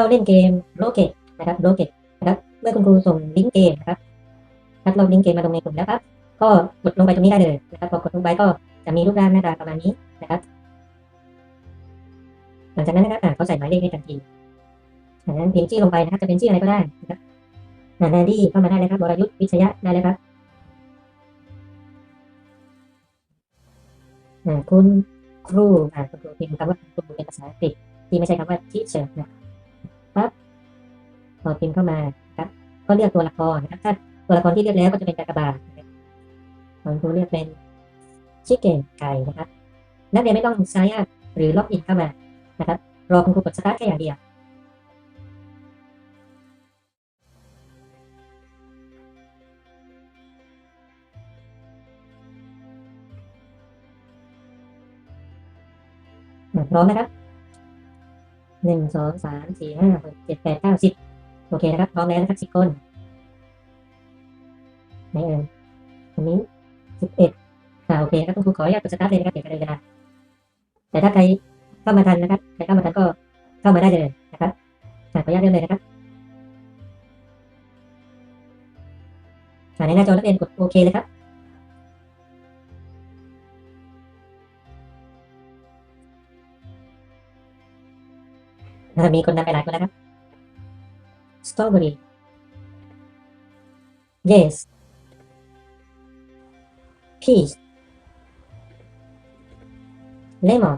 เข้าเล่นเกมโลเกตนะครับโลเกตนะครับ เมื่อคุณครูส่งลิงก์เกมนะครับครับเราลิงก์เกมมาลงในกลุ่มแล้วครับ ก็กดลงไปตรงนี้ได้เลยนะครับพอกดลงไปก็จะมีรูปร่างหน้าตาประมาณนี้นะครับ หลังจากนั้นนะครับเขาใส่หมายเลขให้ทันทีจากนั้นพิมพ์ชื่อลงไปนะครับจะเป็นชื่ออะไรก็ได้นะครับอ่าแนนดี้เข้ามาได้เลยครับวรยุทธวิชยะได้เลยครับคุณครูอ่าคุณครูพิมพ์คำว่าครูเป็นภาษาอังกฤษที่ไม่ใช่คำว่า teacher นะ ครับพอพิมพ์เข้ามาครับ ก็เลือกตัวละครนะครับถ้าตัวละครที่เลือกแล้วก็จะเป็นกากบาทนะครับของครูเลือกเป็นชิคเก้นไก่นะครับ นักเรียนไม่ต้องใช้แอปหรือล็อกอินเข้ามานะครับ รอคุณครูกดสตาร์ทแค่อย่างเดียวพร้อมนะครับ หนึ่งสองสามสี่ห้าหกเจ็ดแปดเก้าสิบโอเคนะครับพร้อมแล้วนะครับสิบคนไหนเอ่ยอันนี้สิบเอ็ดอ่าโอเคครับคุณครูขออนุญาตกดสตาร์ทเลยนะครับเดี๋ยวจะเลยเวลาแต่ถ้าใครเข้ามาทันนะครับใครเข้ามาทันก็เข้ามาได้เลยนะครับขออนุญาตเริ่มเลยนะครับอ่าในหน้าจอนักเรียนกดโอเคเลยครับ มีคนนำไปหลายคนแล้วครับ strawberry yes peach lemon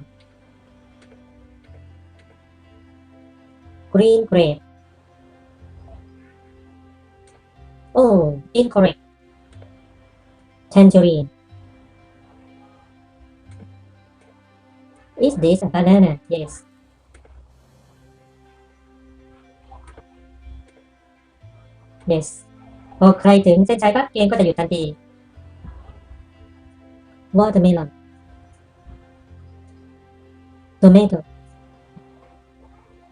green grape oh incorrect tangerine is this a banana yes Yes พอใครถึงเส้นชัยปั๊บเกมก็จะหยุดทันที watermelon tomato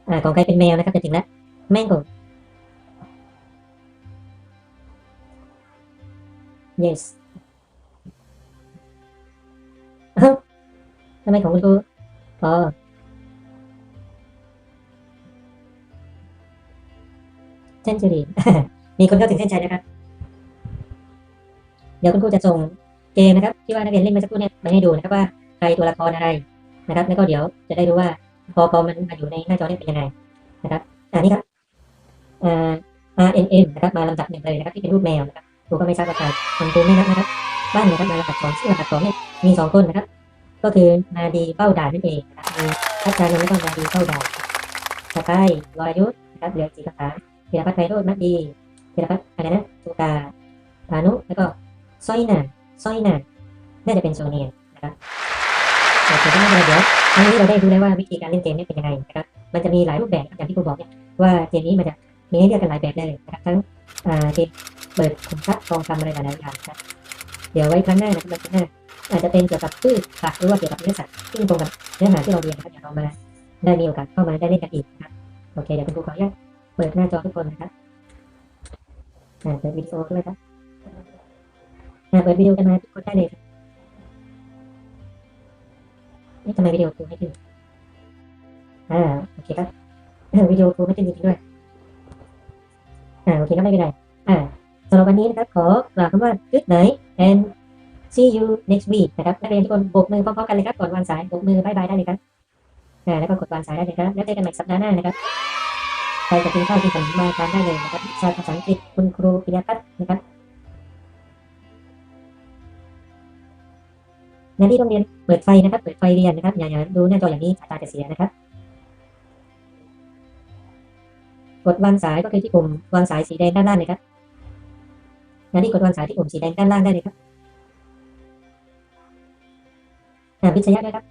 อ่าของใครเป็นแมวนะครับจะถึงแล้ว mango yes อ้ทำไมของคุณครูอ๋อ tangerine มีคนเข้าถึงเส้นชัยนะครับ เดี๋ยวคุณครูจะส่งเกมนะครับ ที่ว่านักเรียนเล่นเมื่อสักครู่เนี่ยไปให้ดูนะครับว่าใครตัวละครอะไรนะครับ แล้วก็เดี๋ยวจะได้รู้ว่าพอพอมันมาอยู่ในหน้าจอเนี่ยเป็นยังไงนะครับอันนี้ครับเอ่า RNM นะครับมาลำดับหนึ่งเลยนะครับที่เป็นรูปแมวนะครับครูก็ไม่ทราบว่าใครคนครูไม่นับนะครับ บ้านนะครับมาลำดับสองซึ่งลำดับสองเนี่ยมีสองคนนะครับ ก็คือนาดีเป้าด่านนั่นเองนะครับมีพัชรานนท์และก็นาดีเป้าด่านต่อไปวรยุทธ์นะครับเหลือสี่คำถามธีรพัฒน์ไพโรจน์มัดดี ธีรพัฒน์อะไรนะสุกาพานุ แล้วก็สร้อยนาสร้อยนาน่าจะเป็นโซเนียนะครับโอเคก็ไม่เป็นไรเดี๋ยวครั้งนี้เราได้รู้แล้วว่าวิธีการเล่นเกมนี่เป็นยังไงนะครับ มันจะมีหลายรูปแบบอย่างที่ครูบอกเนี่ยว่าเกมนี้มันจะมีให้เลือกกันหลายแบบเลยนะครับทั้งเกมเปิดขุมทรัพย์ทองคำอะไรหลายๆอย่างนะครับเดี๋ยวไว้ครั้งหน้านะครับครั้งหน้าอาจจะเป็นเกี่ยวกับพืชผักหรือว่าเกี่ยวกับเนื้อสัตว์ที่ตรงกับเนื้อหาที่เราเรียนนะครับเดี๋ยวเรามาได้มีโอกาสเข้ามาได้เล่นกันอีกนะครับโอเคเดี๋ยวคุณครูขออนุญาตเปิดหน้าจอทุกคนนะครับ เปิดวิดีโอด้วยครับอ่าเปิดวิดีโอกันมาทุกคนได้เลยครับนี่ทำไมวิดีโอคูไม่ขึ้นอ่าโอเคครับวิดีโอคูไม่ขึ้นจริงๆด้วยอ่าโอเคก็ไม่เป็นไรอ่าสำหรับวันนี้นะครับ ขอกล่าวคำว่า good night and see you next week นะครับนักเรียนทุกคนโบกมือพร้อมๆกันเลยครับก่อนวางสายโบกมือบายบายได้เลยครับอ่าแล้วก็กดวางสายได้เลยครับแล้วเจอกันใหม่สัปดาห์หน้านะครับ ครจะกินข้าวกินขนมมาทานได้เลยนะครับวิชาภาษาอังกฤษคุณครูปิยพัฒน์นะครับในที่โรงเรียนเปิดไฟนะครับ เปิดไฟเรียนนะครับ อย่าอย่าดูหน้าจออย่างนี้สายตาจะเสียนะครับ กดวางสายก็คือที่ปุ่มวางสายสีแดงด้านล่างเลยครับงานที่กดวางสายที่ปุ่มสีแดงด้านล่างได้เลยครับอ่าพิชยะด้วยครับ